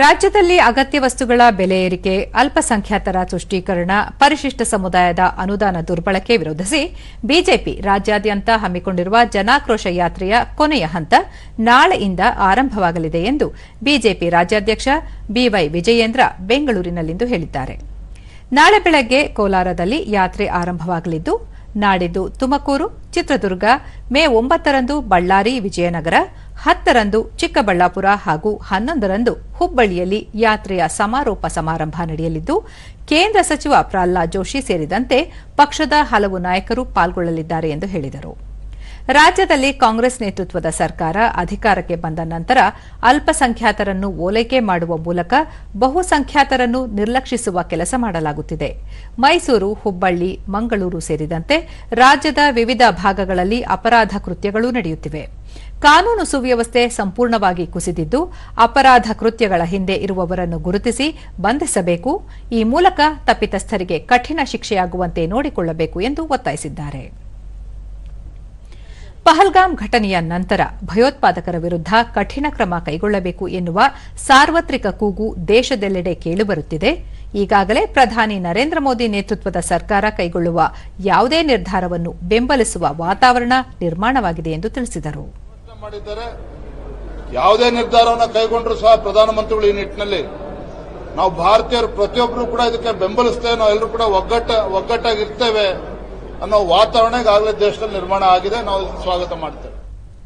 ರಾಜ್ಯದಲ್ಲಿ ಅಗತ್ಯ ವಸ್ತುಗಳ ಬೆಲೆ ಏರಿಕೆ, ಅಲ್ಪಸಂಖ್ಯಾತರ ತುಷ್ಟೀಕರಣ, ಪರಿಶಿಷ್ಟ ಸಮುದಾಯದ ಅನುದಾನ ದುರ್ಬಳಕೆ ವಿರೋಧಿಸಿ ಬಿಜೆಪಿ ರಾಜ್ಯಾದ್ಯಂತ ಹಮ್ಮಿಕೊಂಡಿರುವ ಜನಾಕ್ರೋಶ ಯಾತ್ರೆಯ ಕೊನೆಯ ಹಂತ ನಾಳೆಯಿಂದ ಆರಂಭವಾಗಲಿದೆ ಎಂದು ಬಿಜೆಪಿ ರಾಜ್ಯಾಧ್ಯಕ್ಷ ಬಿವೈ ವಿಜಯೇಂದ್ರ ಬೆಂಗಳೂರಿನಲ್ಲಿಂದು ಹೇಳಿದ್ದಾರೆ. ನಾಳೆ ಬೆಳಗ್ಗೆ ಕೋಲಾರದಲ್ಲಿ ಯಾತ್ರೆ ಆರಂಭವಾಗಲಿದ್ದು, ನಾಡಿದ್ದು ತುಮಕೂರು, ಚಿತ್ರದುರ್ಗ, ಮೇ ಒಂಬತ್ತರಂದು ಬಳ್ಳಾರಿ, ವಿಜಯನಗರ ಹತ್ತರಂದು ಚಿಕ್ಕಬಳ್ಳಾಪುರ ಹಾಗೂ ಹನ್ನೊಂದರಂದು ಹುಬ್ಬಳ್ಳಿಯಲ್ಲಿ ಯಾತ್ರೆಯ ಸಮಾರೋಪ ಸಮಾರಂಭ ನಡೆಯಲಿದ್ದು, ಕೇಂದ್ರ ಸಚಿವ ಪ್ರಹ್ಲಾದ್ ಜೋಶಿ ಸೇರಿದಂತೆ ಪಕ್ಷದ ಹಲವು ನಾಯಕರು ಪಾಲ್ಗೊಳ್ಳಲಿದ್ದಾರೆ ಎಂದು ಹೇಳಿದರು. ರಾಜ್ಯದಲ್ಲಿ ಕಾಂಗ್ರೆಸ್ ನೇತೃತ್ವದ ಸರ್ಕಾರ ಅಧಿಕಾರಕ್ಕೆ ಬಂದ ನಂತರ ಅಲ್ಪಸಂಖ್ಯಾತರನ್ನು ಓಲೈಕೆ ಮಾಡುವ ಮೂಲಕ ಬಹುಸಂಖ್ಯಾತರನ್ನು ನಿರ್ಲಕ್ಷಿಸುವ ಕೆಲಸ ಮಾಡಲಾಗುತ್ತಿದೆ. ಮೈಸೂರು, ಹುಬ್ಬಳ್ಳಿ, ಮಂಗಳೂರು ಸೇರಿದಂತೆ ರಾಜ್ಯದ ವಿವಿಧ ಭಾಗಗಳಲ್ಲಿ ಅಪರಾಧ ಕೃತ್ಯಗಳು ನಡೆಯುತ್ತಿವೆ. ಕಾನೂನು ಸುವ್ಯವಸ್ಥೆ ಸಂಪೂರ್ಣವಾಗಿ ಕುಸಿದಿದ್ದು ಅಪರಾಧ ಕೃತ್ಯಗಳ ಹಿಂದೆ ಇರುವವರನ್ನು ಗುರುತಿಸಿ ಬಂಧಿಸಬೇಕು. ಈ ಮೂಲಕ ತಪ್ಪಿತಸ್ಥರಿಗೆ ಕಠಿಣ ಶಿಕ್ಷೆಯಾಗುವಂತೆ ನೋಡಿಕೊಳ್ಳಬೇಕು ಎಂದು ಒತ್ತಾಯಿಸಿದ್ದಾರೆ. ಪಹಲ್ಗಾಮ್ ಘಟನೆಯ ನಂತರ ಭಯೋತ್ಪಾದಕರ ವಿರುದ್ಧ ಕಠಿಣ ಕ್ರಮ ಕೈಗೊಳ್ಳಬೇಕು ಎನ್ನುವ ಸಾರ್ವತ್ರಿಕ ಕೂಗು ದೇಶದೆಲ್ಲೆಡೆ ಕೇಳಿಬರುತ್ತಿದೆ. ಈಗಾಗಲೇ ಪ್ರಧಾನಿ ನರೇಂದ್ರ ಮೋದಿ ನೇತೃತ್ವದ ಸರ್ಕಾರ ಕೈಗೊಳ್ಳುವ ಯಾವುದೇ ನಿರ್ಧಾರವನ್ನು ಬೆಂಬಲಿಸುವ ವಾತಾವರಣ ನಿರ್ಮಾಣವಾಗಿದೆ ಎಂದು ತಿಳಿಸಿದರು. ಯಾವುದೇ ನಿರ್ಧಾರವನ್ನು ಕೈಗೊಂಡರೂ ಸಹ ಪ್ರಧಾನಮಂತ್ರಿಗಳು ಈ ನಿಟ್ಟಿನಲ್ಲಿ. ನಾವು ಭಾರತೀಯರು ಪ್ರತಿಯೊಬ್ಬರು ಕೂಡ ಇದಕ್ಕೆ ಬೆಂಬಲಿಸ್ತೇವೆ. ನಾವು ಎಲ್ಲರೂ ಕೂಡ ಒಗ್ಗಟ್ಟ ಒಗ್ಗಟ್ಟಾಗಿರ್ತೇವೆ. ಅನ್ನೋ ವಾತಾವರಣ ಈಗಾಗಲೇ ದೇಶದಲ್ಲಿ ನಿರ್ಮಾಣ ಆಗಿದೆ ನಾವು ಸ್ವಾಗತ ಮಾಡ್ತೇವೆ.